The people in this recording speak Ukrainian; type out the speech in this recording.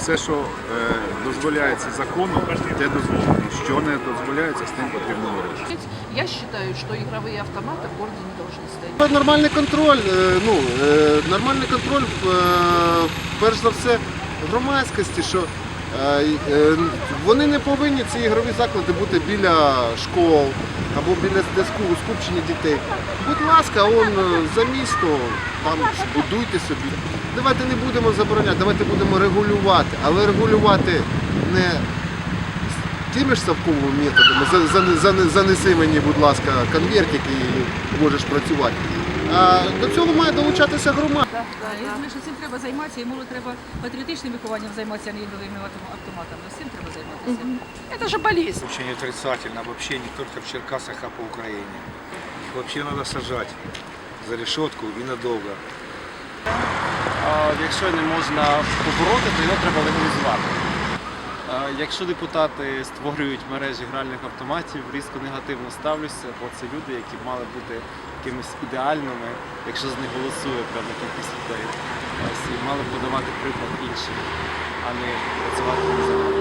все, що е, дозволяється законом, те дозволено. Що не дозволяється, з тим потрібно боротися. Я считаю, что игровые автоматы в городе не должны стоять. Нормальний контроль, е, ну, е, нормальний контроль, е, перш за все, громадськості, що е, е, вони не повинні ці ігрові заклади бути біля школ або біля зв'язку скупчення дітей. Будь ласка, он е, за місто, там будуйте собі. Давайте не будемо забороняти, давайте будемо регулювати, але регулювати не тими ж совковими методами, за- за- за- занеси мені, будь ласка, конвертик і можеш працювати. До цього має долучатися громада. Я думаю, що цим треба займатися, і молодь треба патріотичним вихованням займатися, а не ігровими автом- автоматами. Цим треба займатися. Это же болезнь. Очень отрицательно, вообще не только в Черкасах, а по Украине. Их вообще надо сажать за решетку и надолго. А якщо не можна побороти, то його треба легалізувати. А Якщо депутати створюють мережі гральних автоматів, різко негативно ставлюся, бо це люди, які мали бути якимись ідеальними, якщо з них голосує певна кількість людей. Ось, і мали б подавати приклад іншим, а не працювати на